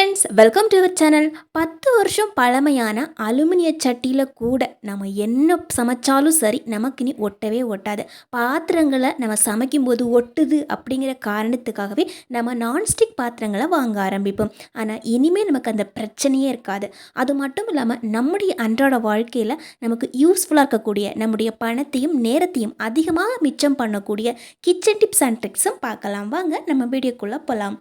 Friends welcome to our channel பத்து வருஷம் பழமையான அலுமினிய சட்டியில் கூட நம்ம என்ன சமைச்சாலும் சரி நமக்கு இனி ஒட்டவே ஒட்டாது. பாத்திரங்களை நம்ம சமைக்கும்போது ஒட்டுது அப்படிங்கிற காரணத்துக்காகவே நம்ம நான்ஸ்டிக் பாத்திரங்களை வாங்க ஆரம்பிப்போம். ஆனால் இனிமேல் நமக்கு அந்த பிரச்சனையே இருக்காது. அது மட்டும் இல்லாமல் நம்முடைய அன்றாட வாழ்க்கையில் நமக்கு யூஸ்ஃபுல்லாக இருக்கக்கூடிய நம்முடைய பணத்தையும் நேரத்தையும் அதிகமாக மிச்சம் பண்ணக்கூடிய கிச்சன் டிப்ஸ் அண்ட் ட்ரிக்ஸும் பார்க்கலாம். வாங்க நம்ம வீடியோக்குள்ளே போகலாம்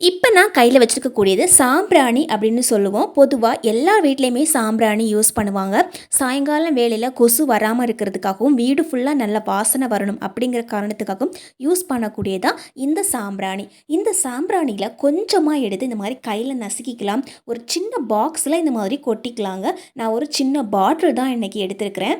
இப்போ நான் கையில் வச்சுருக்கக்கூடியது சாம்பிராணி அப்படின்னு சொல்லுவோம். பொதுவாக எல்லா வீட்லேயுமே சாம்பிராணி யூஸ் பண்ணுவாங்க. சாயங்காலம் வேலையில் கொசு வராமல் இருக்கிறதுக்காகவும் வீடு ஃபுல்லாக நல்ல வாசனை வரணும் அப்படிங்கிற காரணத்துக்காகவும் யூஸ் பண்ணக்கூடியதான் இந்த சாம்பிராணி. இந்த சாம்பிராணியில் கொஞ்சமாக எடுத்து இந்த மாதிரி கையில் நசுக்கிக்கலாம். ஒரு சின்ன பாக்ஸில் இந்த மாதிரி கொட்டிக்கலாங்க. நான் ஒரு சின்ன பாட்டில் தான் இன்றைக்கி எடுத்திருக்கிறேன்.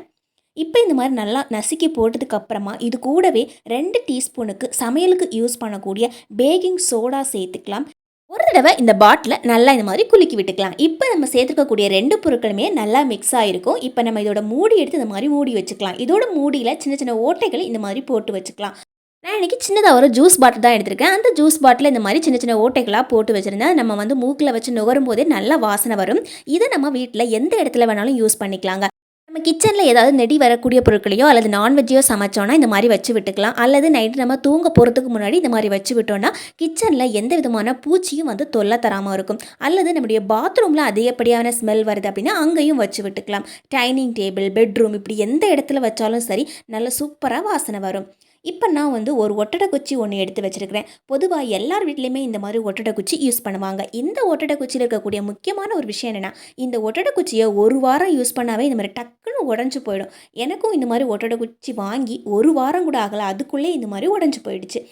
இப்போ இந்த மாதிரி நல்லா நசுக்கி போட்டதுக்கப்புறமா இது கூடவே ரெண்டு டீஸ்பூனுக்கு சமையலுக்கு யூஸ் பண்ணக்கூடிய பேக்கிங் சோடா சேர்த்துக்கலாம். ஒரு தடவை இந்த பாட்டிலை நல்லா இந்த மாதிரி குலுக்கி விட்டுக்கலாம். இப்போ நம்ம சேர்த்துக்கக்கூடிய ரெண்டு பொருட்களுமே நல்லா மிக்ஸ் ஆகிருக்கும் இப்போ நம்ம இதோட மூடி எடுத்து இந்த மாதிரி மூடி வச்சுக்கலாம். இதோட மூடியில் சின்ன சின்ன ஓட்டைகளை இந்த மாதிரி போட்டு வச்சுக்கலாம். நான் இன்றைக்கி சின்னதாக ஒரு ஜூஸ் பாட்டில் தான் எடுத்திருக்கேன். அந்த ஜூஸ் பாட்டில் இந்த மாதிரி சின்ன சின்ன ஓட்டைகளாக போட்டு வச்சுருந்தேன் நம்ம வந்து மூக்கில் வச்சு நுகரும் போதே நல்லா வாசனை வரும். இதை நம்ம வீட்டில் எந்த இடத்துல வேணாலும் யூஸ் பண்ணிக்கலாங்க. நம்ம கிச்சனில் ஏதாவது நெடி வரக்கூடிய பொருட்களையோ அல்லது நான்வெஜ்ஜையோ சமைச்சோன்னா இந்த மாதிரி வச்சு விட்டுக்கலாம். அல்லது நைட்டு நம்ம தூங்க போகிறதுக்கு முன்னாடி இந்த மாதிரி வச்சு விட்டோம்னா கிச்சனில் எந்த விதமான பூச்சியும் வந்து தொல்லை தராமல் இருக்கும். அல்லது நம்முடைய பாத்ரூமில் அதிகப்படியான ஸ்மெல் வருது அப்படின்னா அங்கேயும் வச்சு விட்டுக்கலாம். டைனிங் டேபிள் பெட்ரூம் இப்படி எந்த இடத்துல வச்சாலும் சரி நல்ல சூப்பராக வாசனை வரும். இப்போ நான் வந்து ஒரு ஒட்டடை குச்சி ஒன்று எடுத்து வச்சுருக்கிறேன். பொதுவாக எல்லார் வீட்லேயுமே இந்த மாதிரி ஒட்டடை குச்சி யூஸ் பண்ணுவாங்க. இந்த ஒட்டடை குச்சியில் இருக்கக்கூடிய முக்கியமான ஒரு விஷயம் என்னென்னா இந்த ஒட்டடை குச்சியை ஒரு வாரம் யூஸ் பண்ணாவே இந்த மாதிரி டக்குன்னு உடஞ்சி போயிடும். எனக்கும் இந்த மாதிரி ஒட்டடை குச்சி வாங்கி ஒரு வாரம் கூட ஆகலை அதுக்குள்ளே இந்த மாதிரி உடஞ்சி போயிடுச்சு.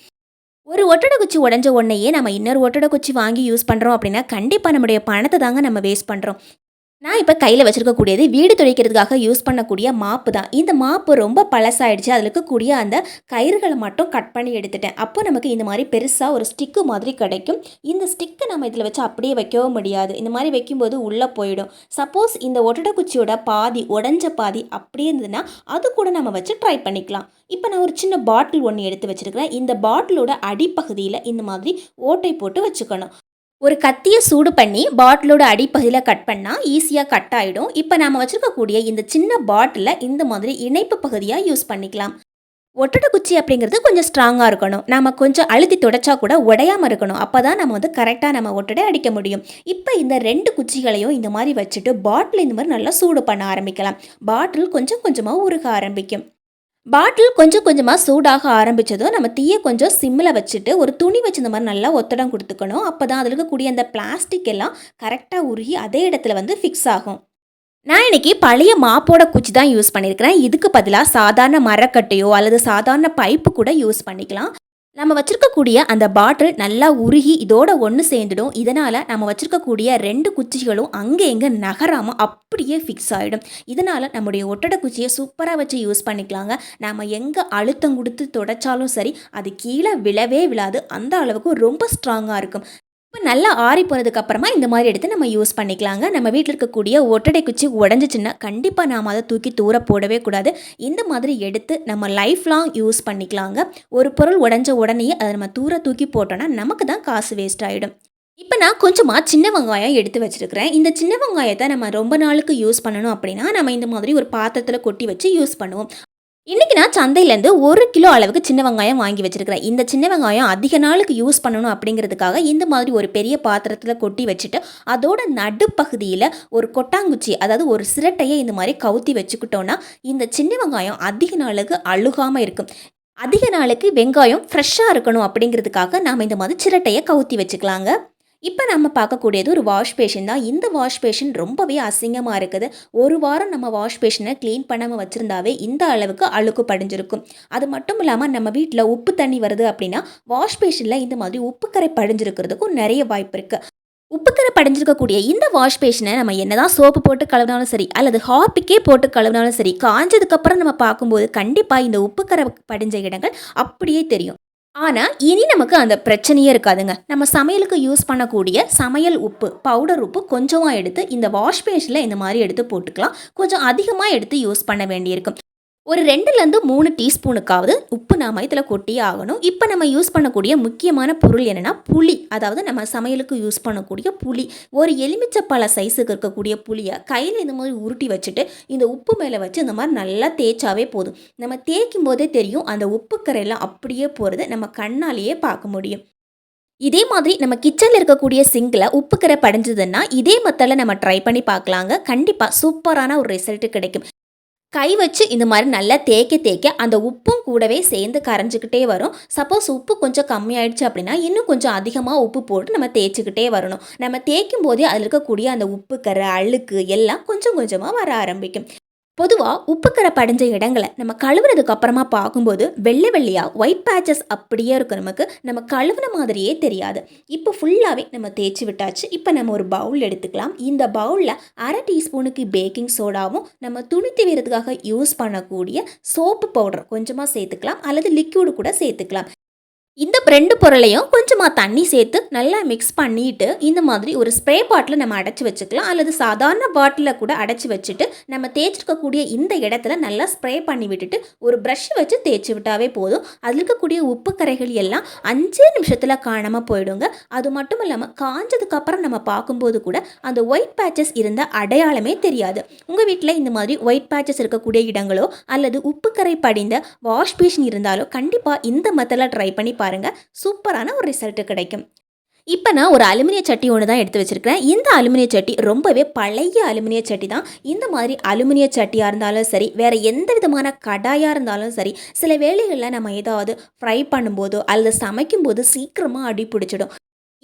ஒரு ஒட்டடை குச்சி உடஞ்ச உடனேயே நம்ம இன்னொரு ஒட்டடை குச்சி வாங்கி யூஸ் பண்ணுறோம் அப்படின்னா கண்டிப்பாக நம்முடைய பணத்தை தாங்க நம்ம வேஸ்ட் பண்ணுறோம் நான் இப்போ கையில் வச்சுருக்கக்கூடியது வீடு துடைக்கிறதுக்காக யூஸ் பண்ணக்கூடிய மாப்பு தான். இந்த மாப்பு ரொம்ப பழசாயிடுச்சு. அதில் இருக்கக்கூடிய அந்த கயிறுகளை மட்டும் கட் பண்ணி எடுத்துட்டேன். அப்போ நமக்கு இந்த மாதிரி பெருசாக ஒரு ஸ்டிக்கு மாதிரி கிடைக்கும். இந்த ஸ்டிக்கை நம்ம இதில் வச்சு அப்படியே வைக்கவும் முடியாது. இந்த மாதிரி வைக்கும்போது உள்ளே போயிடும். சப்போஸ் இந்த ஒட்டடை குச்சியோட பாதி உடஞ்ச பாதி அப்படியே இருந்ததுன்னா அது கூட நம்ம வச்சு ட்ரை பண்ணிக்கலாம். இப்போ நான் ஒரு சின்ன பாட்டில் ஒன்று எடுத்து வச்சுருக்கிறேன். இந்த பாட்டிலோட அடிப்பகுதியில் இந்த மாதிரி ஓட்டை போட்டு வச்சுக்கணும். ஒரு கத்தியை சூடு பண்ணி பாட்டிலோட அடிப்பகுதியில் கட் பண்ணால் ஈஸியாக கட் ஆகிடும் இப்போ நாம் வச்சுருக்கக்கூடிய இந்த சின்ன பாட்டிலில் இந்த மாதிரி இணைப்பு பகுதியாக யூஸ் பண்ணிக்கலாம். ஒட்டடை குச்சி அப்படிங்கிறது கொஞ்சம் ஸ்ட்ராங்காக இருக்கணும். நம்ம கொஞ்சம் அழுத்தி துடைச்சா கூட உடையாமல் இருக்கணும். அப்போ தான் நம்ம வந்து கரெக்டாக நம்ம ஒட்டடை அடிக்க முடியும். இப்போ இந்த ரெண்டு குச்சிகளையும் இந்த மாதிரி வச்சுட்டு பாட்டில் இந்த மாதிரி நல்லா சூடு பண்ண ஆரம்பிக்கலாம். பாட்டில் கொஞ்சம் கொஞ்சமாக உருக ஆரம்பிக்கும். பாட்டில் கொஞ்சம் கொஞ்சமாக சூடாக ஆரம்பித்ததும் நம்ம தீயை கொஞ்சம் சிம்மில் வச்சுட்டு ஒரு துணி வச்சு இந்த மாதிரி நல்லா ஒத்தடம் கொடுத்துக்கணும். அப்போ தான் அதில் இருக்கக்கூடிய அந்த பிளாஸ்டிக் எல்லாம் கரெக்டாக உருகி அதே இடத்துல வந்து ஃபிக்ஸ் ஆகும். நான் இன்னைக்கு பழைய மாப்போட குச்சி தான் யூஸ் பண்ணியிருக்கிறேன் இதுக்கு பதிலாக சாதாரண மரக்கட்டையோ அல்லது சாதாரண பைப்பு கூட யூஸ் பண்ணிக்கலாம். நம்ம வச்சுருக்கக்கூடிய அந்த பாட்டில் நல்லா உருகி இதோட ஒன்று சேர்ந்துடும். இதனால் நம்ம வச்சுருக்கக்கூடிய ரெண்டு குச்சிகளும் அங்கே எங்கே நகராமல் அப்படியே ஃபிக்ஸ் ஆகிடும் இதனால் நம்முடைய ஒட்டடை குச்சியை சூப்பராக வச்சு யூஸ் பண்ணிக்கலாங்க. நம்ம எங்கே அழுத்தம் கொடுத்து தொடச்சாலும் சரி அது கீழே விழவே விழாது. அந்த அளவுக்கு ரொம்ப ஸ்ட்ராங்காக இருக்கும். இப்போ நல்லா ஆறி போனதுக்கு அப்புறமா இந்த மாதிரி எடுத்து நம்ம யூஸ் பண்ணிக்கலாங்க. நம்ம வீட்டில் இருக்கக்கூடிய ஒட்டடை குச்சி உடஞ்சிச்சின்னா கண்டிப்பாக நாம் அதை தூக்கி தூர போடவே கூடாது. இந்த மாதிரி எடுத்து நம்ம லைஃப் லாங் யூஸ் பண்ணிக்கலாங்க. ஒரு பொருள் உடஞ்ச உடனே அதை நம்ம தூர தூக்கி போட்டோன்னா நமக்கு தான் காசு வேஸ்ட் ஆகிடும் இப்போ நான் கொஞ்சமாக சின்ன வெங்காயம் எடுத்து வச்சுருக்கிறேன். இந்த சின்ன வெங்காயத்தை நம்ம ரொம்ப நாளுக்கு யூஸ் பண்ணணும் அப்படின்னா நம்ம இந்த மாதிரி ஒரு பாத்திரத்தில் கொட்டி வச்சு யூஸ் பண்ணுவோம். இன்றைக்கி நான் சந்தையிலேருந்து ஒரு கிலோ அளவுக்கு சின்ன வெங்காயம் வாங்கி வச்சுருக்கிறேன். இந்த சின்ன வெங்காயம் அதிக நாளுக்கு யூஸ் பண்ணணும் அப்படிங்கிறதுக்காக இந்த மாதிரி ஒரு பெரிய பாத்திரத்தில் கொட்டி வச்சுட்டு அதோட நடுப்பகுதியில் ஒரு கொட்டாங்குச்சி அதாவது ஒரு சிரட்டையை இந்த மாதிரி கவுத்தி வச்சுக்கிட்டோன்னா இந்த சின்ன வெங்காயம் அதிக நாளுக்கு அழுகாமல் இருக்கும். அதிக நாளுக்கு வெங்காயம் ஃப்ரெஷ்ஷாக இருக்கணும் அப்படிங்கிறதுக்காக நாம் இந்த மாதிரி சிரட்டையை கவுத்தி வச்சுக்கலாங்க. இப்போ நம்ம பார்க்கக்கூடியது ஒரு வாஷ் பேஷன் தான். இந்த வாஷ் பேஷன் ரொம்பவே அசிங்கமாக இருக்குது. ஒரு வாரம் நம்ம வாஷ் பேஷனை க்ளீன் பண்ணாமல் வச்சுருந்தாவே இந்த அளவுக்கு அழுக்கு படிஞ்சிருக்கும். அது மட்டும் இல்லாமல் நம்ம வீட்டில் உப்பு தண்ணி வருது அப்படின்னா வாஷ் பேஷனில் இந்த மாதிரி உப்புக்கரை படிஞ்சிருக்கிறதுக்கும் நிறைய வாய்ப்பு இருக்குது உப்புக்கரை படிஞ்சிருக்கக்கூடிய இந்த வாஷ் பேஷனை நம்ம என்னதான் சோப்பு போட்டு கழுவினாலும் சரி அல்லது ஹார்பிக்கே போட்டு கழுவினாலும் சரி காஞ்சதுக்கப்புறம் நம்ம பார்க்கும்போது கண்டிப்பாக இந்த உப்புக்கரை படிஞ்ச இடங்கள் அப்படியே தெரியும். ஆனால் இனி நமக்கு அந்த பிரச்சனையே இருக்காதுங்க. நம்ம சமையலுக்கு யூஸ் பண்ணக்கூடிய சமையல் உப்பு பவுடர் உப்பு கொஞ்சமாக எடுத்து இந்த வாஷ் பேஷனில் இந்த மாதிரி எடுத்து போட்டுக்கலாம். கொஞ்சம் அதிகமாக எடுத்து யூஸ் பண்ண வேண்டியிருக்கும். ஒரு ரெண்டுலேருந்து மூணு டீஸ்பூனுக்காவது உப்பு நாம் இதில் கொட்டியே ஆகணும். இப்போ நம்ம யூஸ் பண்ணக்கூடிய முக்கியமான பொருள் என்னென்னா புளி. அதாவது நம்ம சமையலுக்கு யூஸ் பண்ணக்கூடிய புளி. ஒரு எலுமிச்சப்பழ சைஸுக்கு இருக்கக்கூடிய புளியை கையில் இந்த மாதிரி உருட்டி வச்சுட்டு இந்த உப்பு மேலே வச்சு இந்த மாதிரி நல்லா தேய்ச்சாவே போதும். நம்ம தேய்க்கும் போதே தெரியும் அந்த உப்புக்கரையெல்லாம் அப்படியே போகிறது நம்ம கண்ணாலேயே பார்க்க முடியும். இதே மாதிரி நம்ம கிச்சனில் இருக்கக்கூடிய சிங்கில் உப்பு படைஞ்சதுன்னா இதே மெத்தடில் நம்ம ட்ரை பண்ணி பார்க்கலாங்க. கண்டிப்பாக சூப்பரான ஒரு ரிசல்ட் கிடைக்கும். கை வச்சு இந்த மாதிரி நல்லா தேய்க்க தேய்க்க அந்த உப்பும் கூடவே சேர்ந்து கரைஞ்சிக்கிட்டே வரும். சப்போஸ் உப்பு கொஞ்சம் கம்மியாயிடுச்சு அப்படின்னா இன்னும் கொஞ்சம் அதிகமாக உப்பு போட்டு நம்ம தேய்ச்சிக்கிட்டே வரணும். நம்ம தேய்க்கும் போதே அதில் இருக்கக்கூடிய அந்த உப்பு கரை அழுக்கு எல்லாம் கொஞ்சம் கொஞ்சமாக வர ஆரம்பிக்கும். பொதுவாக உப்புக்கரை படைஞ்ச இடங்களை நம்ம கழுவுனதுக்கு அப்புறமா பார்க்கும்போது வெள்ளை வெள்ளையாக ஒயிட் பேச்சஸ் அப்படியே இருக்கும் நமக்கு. நம்ம கழுவுன மாதிரியே தெரியாது. இப்போ ஃபுல்லாகவே நம்ம தேய்ச்சி விட்டாச்சு. இப்போ நம்ம ஒரு பவுல் எடுத்துக்கலாம். இந்த பவுலில் அரை டீஸ்பூனுக்கு பேக்கிங் சோடாவும் நம்ம துணி தீவிரத்துக்காக யூஸ் பண்ணக்கூடிய சோப்பு பவுடர் கொஞ்சமாக சேர்த்துக்கலாம். அல்லது லிக்யூடு கூட சேர்த்துக்கலாம். இந்த ரெண்டு பொருளையும் கொஞ்சமாக தண்ணி சேர்த்து நல்லா மிக்ஸ் பண்ணிட்டு இந்த மாதிரி ஒரு ஸ்ப்ரே பாட்டில் நம்ம அடைச்சி வச்சுக்கலாம். அல்லது சாதாரண பாட்டிலில் கூட அடைச்சி வச்சுட்டு நம்ம தேய்ச்சிருக்கக்கூடிய இந்த இடத்துல நல்லா ஸ்ப்ரே பண்ணி விட்டுட்டு ஒரு ப்ரஷ் வச்சு தேய்ச்சி விட்டாவே போதும். அதில் இருக்கக்கூடிய உப்பு கரைகள் எல்லாம் அஞ்சே நிமிஷத்தில் காணாமல் போயிடுங்க. அது மட்டும் இல்லாமல் காஞ்சதுக்கப்புறம் நம்ம பார்க்கும்போது கூட அந்த ஒயிட் பேச்சஸ் இருந்த அடையாளமே தெரியாது. உங்கள் வீட்டில் இந்த மாதிரி ஒயிட் பேச்சஸ் இருக்கக்கூடிய இடங்களோ அல்லது உப்பு கரை படிந்த வாஷ் பேஷன் இருந்தாலோ கண்டிப்பாக இந்த மெத்தடில் ட்ரை பண்ணி பாருங்கள் சூப்பரான ஒரு ரிசல்ட்டு கிடைக்கும். இப்போ நான் ஒரு அலுமினிய சட்டி ஒன்று தான் எடுத்து வச்சுருக்கிறேன். இந்த அலுமினிய சட்டி ரொம்பவே பழைய அலுமினிய சட்டி தான். இந்த மாதிரி அலுமினிய சட்டியாக இருந்தாலும் சரி வேறு எந்த விதமான கடாயாக இருந்தாலும் சரி சில வேளைகளில் நம்ம ஏதாவது ஃப்ரை பண்ணும்போதோ அல்லது சமைக்கும்போது சீக்கிரமாக அடி பிடிச்சிடும்.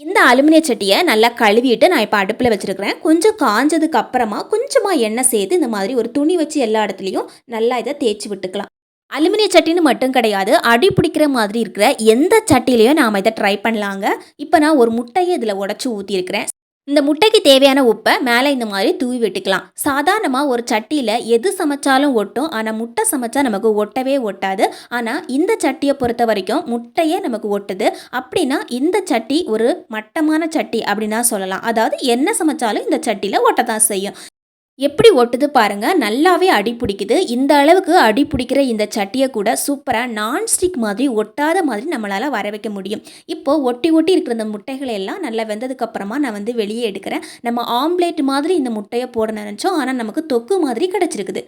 இந்த அலுமினிய சட்டியை நல்லா கழுவிட்டு நான் இப்போ அடுப்பில் வச்சுருக்கிறேன். கொஞ்சம் காஞ்சதுக்கு அப்புறமா கொஞ்சமாக எண்ணெய் சேர்த்து இந்த மாதிரி ஒரு துணி வச்சு எல்லா இடத்துலையும் நல்லா இதை தேய்ச்சி விட்டுக்கலாம். அலுமினிய சட்டின்னு மட்டும் கிடையாது அடி பிடிக்கிற மாதிரி இருக்கிற எந்த சட்டிலையும் நாம் இதை ட்ரை பண்ணலாங்க. இப்போ நான் ஒரு முட்டையை இதில் உடச்சி ஊற்றிருக்கிறேன் இந்த முட்டைக்கு தேவையான உப்பை மேலே இந்த மாதிரி தூவி விட்டுக்கலாம். சாதாரணமாக ஒரு சட்டியில் எது சமைச்சாலும் ஒட்டும் ஆனால் முட்டை சமைச்சா நமக்கு ஒட்டவே ஒட்டாது. ஆனால் இந்த சட்டியை பொறுத்த வரைக்கும் முட்டையே நமக்கு ஒட்டுது. அப்படின்னா இந்த சட்டி ஒரு மட்டமான சட்டி அப்படின்னா சொல்லலாம். அதாவது என்ன சமைச்சாலும் இந்த சட்டியில் ஒட்ட தான் செய்யும். எப்படி ஒட்டுது பாருங்க. நல்லாவே அடி பிடிக்குது. இந்த அளவுக்கு அடி பிடிக்கிற இந்த சட்டியை கூட சூப்பராக நான்ஸ்டிக் மாதிரி ஒட்டாத மாதிரி நம்மளால் வர வைக்க முடியும். இப்போது ஒட்டி ஒட்டி இருக்கிற இந்த முட்டைகளை எல்லாம் நல்லா வெந்ததுக்கப்புறமா நான் வந்து வெளியே எடுக்கிறேன். நம்ம ஆம்லேட் மாதிரி இந்த முட்டையை போட நினச்சோம். ஆனால் நமக்கு தொக்கு மாதிரி கிடச்சிருக்குது.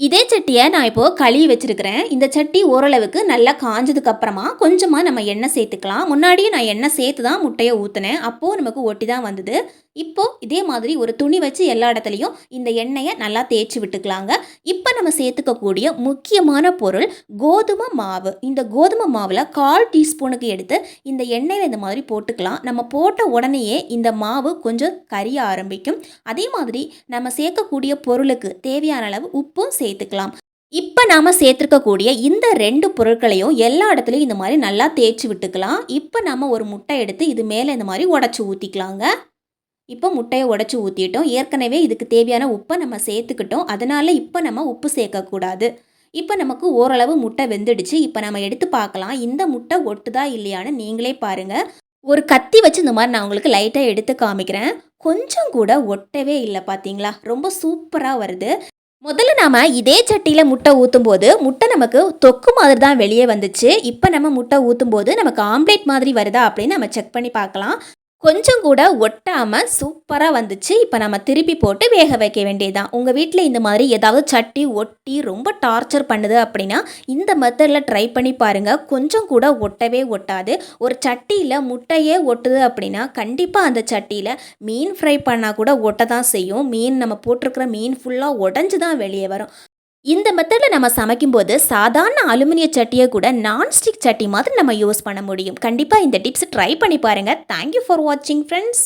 இதே சட்டியை நான் இப்போது கழுவி வச்சுருக்கிறேன். இந்த சட்டி ஓரளவுக்கு நல்லா காஞ்சதுக்கு அப்புறமா கொஞ்சமாக நம்ம எண்ணெய் சேர்த்துக்கலாம். முன்னாடியே நான் எண்ணெய் சேர்த்து தான் முட்டையை ஊற்றினேன் அப்போது நமக்கு ஒட்டி தான் வந்தது. இப்போது இதே மாதிரி ஒரு துணி வச்சு எல்லா இடத்துலையும் இந்த எண்ணெயை நல்லா தேய்ச்சி விட்டுக்கலாங்க. இப்போ நம்ம சேர்த்துக்கக்கூடிய முக்கியமான பொருள் கோதுமை மாவு. இந்த கோதுமை மாவில் கால் டீஸ்பூனுக்கு எடுத்து இந்த எண்ணெயில் இந்த மாதிரி போட்டுக்கலாம். நம்ம போட்ட உடனேயே இந்த மாவு கொஞ்சம் கரிய ஆரம்பிக்கும். அதே மாதிரி நம்ம சேர்க்கக்கூடிய பொருளுக்கு தேவையான அளவு உப்பும் சேர்த்துக்கலாம். இப்போ நாம் சேர்த்துருக்கக்கூடிய இந்த ரெண்டு பொருட்களையும் எல்லா இடத்துலையும் இந்த மாதிரி நல்லா தேய்ச்சி விட்டுக்கலாம். இப்போ நம்ம ஒரு முட்டை எடுத்து இது மேலே இந்த மாதிரி உடச்சி ஊற்றிக்கலாங்க இப்போ முட்டையை உடச்சி ஊற்றிட்டோம் ஏற்கனவே இதுக்கு தேவையான உப்பை நம்ம சேர்த்துக்கிட்டோம். அதனால் இப்போ நம்ம உப்பு சேர்க்கக்கூடாது. இப்போ நமக்கு ஓரளவு முட்டை வெந்துடுச்சு. இப்போ நம்ம எடுத்து பார்க்கலாம். இந்த முட்டை ஒட்டுதா இல்லையான்னு நீங்களே பாருங்கள் ஒரு கத்தி வச்சு இந்த மாதிரி நான் உங்களுக்கு லைட்டாக எடுத்து காமிக்கிறேன். கொஞ்சம் கூட ஒட்டவே இல்லை பார்த்தீங்களா ரொம்ப சூப்பராக வருது. முதல்ல நாம் இதே சட்டியில் முட்டை ஊற்றும் போது முட்டை நமக்கு தொக்கு மாதிரி தான் வெளியே வந்துச்சு. இப்போ நம்ம முட்டை ஊற்றும் போது நமக்கு ஆம்லேட் மாதிரி வருதா அப்படின்னு நம்ம செக் பண்ணி பார்க்கலாம். கொஞ்சம் கூட ஒட்டாமல் சூப்பராக வந்துச்சு. இப்போ நம்ம திருப்பி போட்டு வேக வைக்க வேண்டியதுதான். உங்கள் வீட்டில் இந்த மாதிரி ஏதாவது சட்டி ஒட்டி ரொம்ப டார்ச்சர் பண்ணுது அப்படின்னா இந்த மெத்தடில் ட்ரை பண்ணி பாருங்கள் கொஞ்சம் கூட ஒட்டவே ஒட்டாது. ஒரு சட்டியில் முட்டையே ஒட்டுது அப்படின்னா கண்டிப்பாக அந்த சட்டியில் மீன் ஃப்ரை பண்ணால் கூட ஒட்ட தான் செய்யும். மீன் நம்ம போட்டிருக்கிற மீன் ஃபுல்லாக உடஞ்சி தான் வெளியே வரும். இந்த மெத்தடில் நம்ம சமைக்கும்போது சாதாரண அலுமினிய சட்டியை கூட நான்ஸ்டிக் சட்டி மாதிரி நம்ம யூஸ் பண்ண முடியும். கண்டிப்பாக இந்த டிப்ஸ் ட்ரை பண்ணி பாருங்கள் தேங்க்யூ ஃபார் வாட்சிங் ஃப்ரெண்ட்ஸ்